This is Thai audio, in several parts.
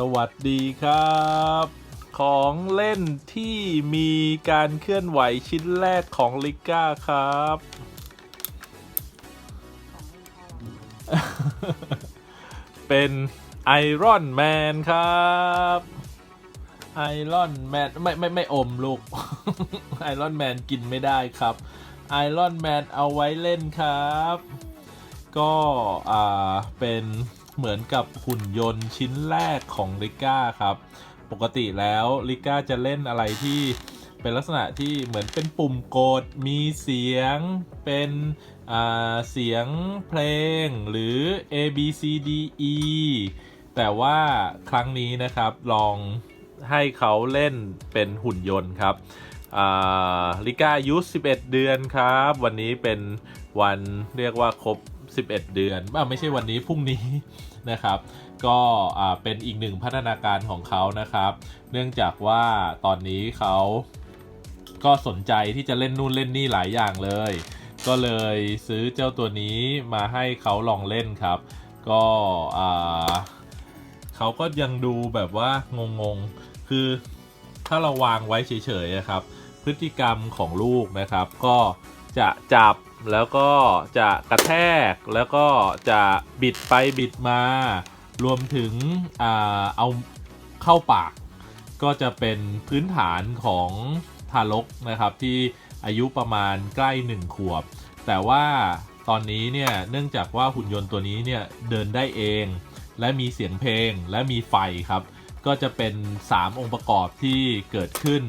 สวัสดีครับ ของเล่นที่มีการเคลื่อนไหวชิ้นแรกของลิก้าครับ เป็นไอรอนแมนครับไอรอนแมนไม่ไม่ไม่อมลูกไอรอนแมนกินไม่ได้ครับไอรอนแมนเอาไว้เล่นครับ ก็อ่าเป็น เหมือนกับหุ่นยนต์ชิ้นแรกของลิก้าครับ ปกติแล้วลิก้าจะเล่นอะไรที่เป็นลักษณะที่เหมือนเป็นปุ่มกด มีเสียงเป็นเสียงเพลงหรือ A B C D E แต่ว่าครั้งนี้นะครับลองให้เขาเล่นเป็นหุ่นยนต์ครับลิก้าอายุ11 เดือนครับ วันนี้เป็นวันเรียกว่าครบ 11 เดือนอ่ไม่ใช่วันนี้พรุ่งนี้นะครับ ก็เป็นอีกหนึ่งพัฒนาการของเขานะครับ เนื่องจากว่าตอนนี้เขาก็สนใจที่จะเล่นนู่นเล่นนี่หลายอย่างเลย ก็เลยซื้อเจ้าตัวนี้มาให้เขาลองเล่นครับ ก็เขาก็ยังดูแบบว่างงๆ คือถ้าเราวางไว้เฉยๆอะครับ พฤติกรรมของลูกนะครับ ก็จะจับ แล้วก็จะกระแทกแล้วก็จะบิดไปบิดมา รวมถึงอเอาเข้าปาก ก็จะเป็นพื้นฐานของทารกนะครับที่อายุประมาณใกล้ 1 ขวบ แต่ว่าตอนนี้เนี่ยเนื่องจากว่าหุ่นยนต์ตัวนี้เนี่ยเดินได้เอง และมีเสียงเพลงและมีไฟครับ ก็จะเป็น 3 องค์ประกอบที่เกิดขึ้น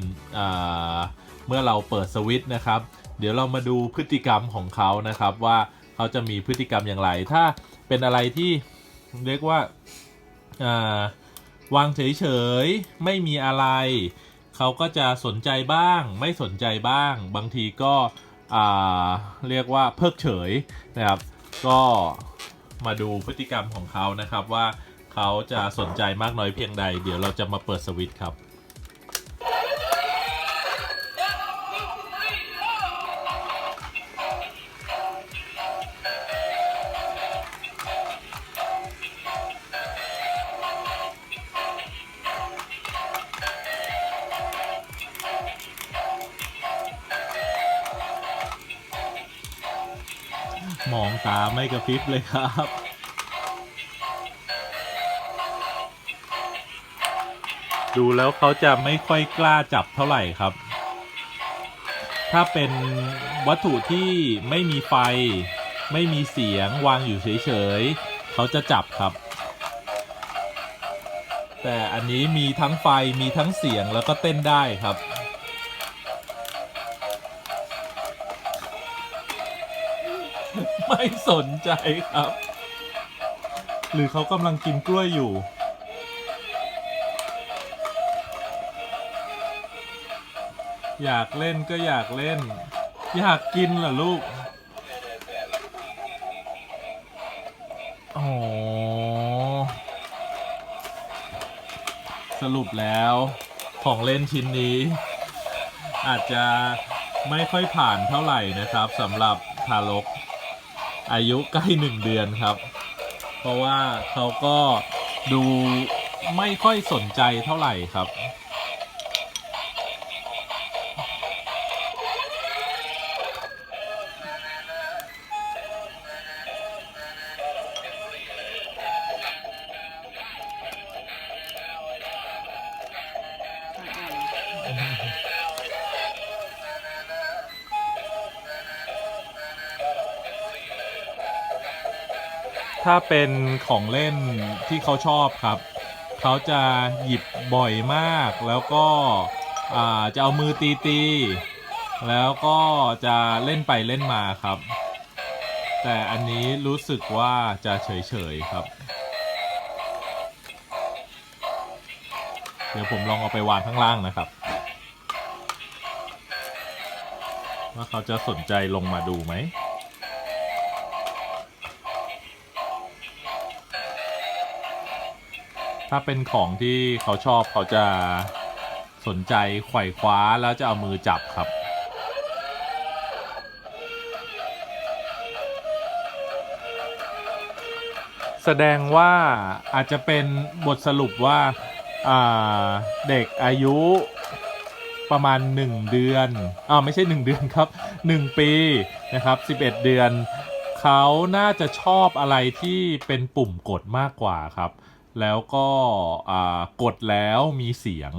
เมื่อเราเปิดสวิตช์นะครับ เดี๋ยวเรามาดูพฤติกรรมของเขานะครับว่าเขาจะมีพฤติกรรมอย่างไร ถ้าเป็นอะไรที่เรียกว่าาวางเฉยๆไม่มีอะไรเขาก็จะสนใจบ้าง ไม่สนใจบ้าง บางทีก็เรียกว่าเพิกเฉยนะครับ ก็มาดูพฤติกรรมของเขานะครับว่าเขาจะสนใจมากน้อยเพียงใด เดี๋ยวเราจะมาเปิดสวิตช์ครับ มองตาไม่กระพริบเลยครับ ดูแล้วเขาจะไม่ค่อยกล้าจับเท่าไหร่ครับ ถ้าเป็นวัตถุที่ไม่มีไฟ ไม่มีเสียงวางอยู่เฉยๆเขาจะจับครับ แต่อันนี้มีทั้งไฟมีทั้งเสียงแล้วก็เต้นได้ครับ ไม่สนใจครับ หรือเขากำลังกินกล้วยอยู่ อยากเล่นก็อยากเล่น อยากกินเหรอลูกโอ๋อสรุปแล้วของเล่นชิ้นนี้ อาจจะไม่ค่อยผ่านเท่าไหร่นะครับสำหรับทารก อายุใกล้หนึ่งเดือนครับ เพราะว่าเขาก็ดูไม่ค่อยสนใจเท่าไหร่ครับ ถ้าเป็นของเล่นที่เขาชอบครับ เขาจะหยิบบ่อยมากแล้วก็จะเอามือตีตีๆแล้วก็จะเล่นไปเล่นมาครับ แต่อันนี้รู้สึกว่าจะเฉยๆครับ เดี๋ยวผมลองเอาไปวางข้างล่างนะครับ ว่าเขาจะสนใจลงมาดูไหม ถ้าเป็นของที่เขาชอบเขาจะสนใจไขว่คว้าแล้วจะเอามือจับครับ แสดงว่าอาจจะเป็นบทสรุปว่าอ่าเด็กอายุประมาณ 1 เดือนอ่าไม่ใช่ 1 เดือนครับ 1 ปีนะครับ11 เดือน เขาน่าจะชอบอะไรที่เป็นปุ่มกดมากกว่าครับ แล้วก็กดแล้วมีเสียง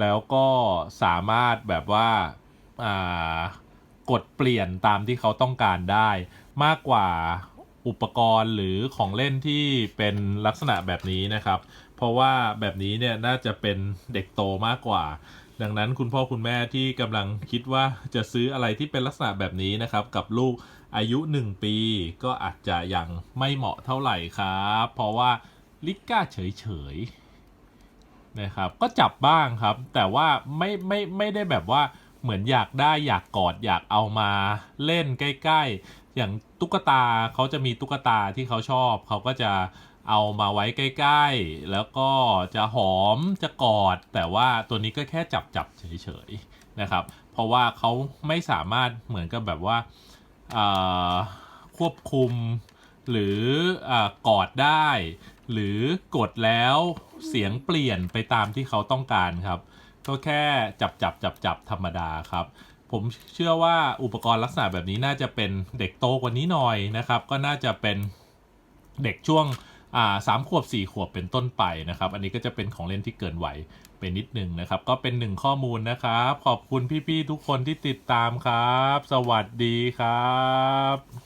แล้วก็สามารถแบบว่าอ่ากดเปลี่ยนตามที่เขาต้องการได้ มากกว่าอุปกรณ์หรือของเล่นที่เป็นลักษณะแบบนี้นะครับ เพราะว่าแบบนี้เนี่ยน่าจะเป็นเด็กโตมากกว่า ดังนั้นคุณพ่อคุณแม่ที่กำลังคิดว่าจะซื้ออะไรที่เป็นลักษณะแบบนี้นะครับ กับลูกอายุ 1 ปี ก็อาจจะยังไม่เหมาะเท่าไหร่ครับ เพราะว่า ลิก้าเฉยๆนะครับ ก็จับบ้างครับ แต่ว่าไม่ไม่ไม่ได้แบบว่าเหมือนอยากได้อยากกอดอยากเอามาเล่นใกล้ ๆ อย่างตุ๊กตาเขาจะมีตุ๊กตาที่เขาชอบ เขาก็จะเอามาไว้ใกล้ ๆ แล้วก็จะหอมจะกอด แต่ว่าตัวนี้ก็แค่จับจับเฉยๆนะครับ เพราะว่าเขาไม่สามารถเหมือนกับแบบว่าควบคุมหรืออกอดได้ หรือกดแล้วเสียงเปลี่ยนไปตามที่เขาต้องการครับ ก็แค่จับจับจับจับธรรมดาครับ ผมเชื่อว่าอุปกรณ์ลักษณะแบบนี้น่าจะเป็นเด็กโตกว่านี้หน่อยนะครับ ก็น่าจะเป็นเด็กช่วงสามขวบสี่ขวบเป็นต้นไปนะครับ อันนี้ก็จะเป็นของเล่นที่เกินวัยไปนิดนึงนะครับ ก็เป็นหนึ่งข้อมูลนะครับ ขอบคุณพี่ๆทุกคนที่ติดตามครับ สวัสดีครับ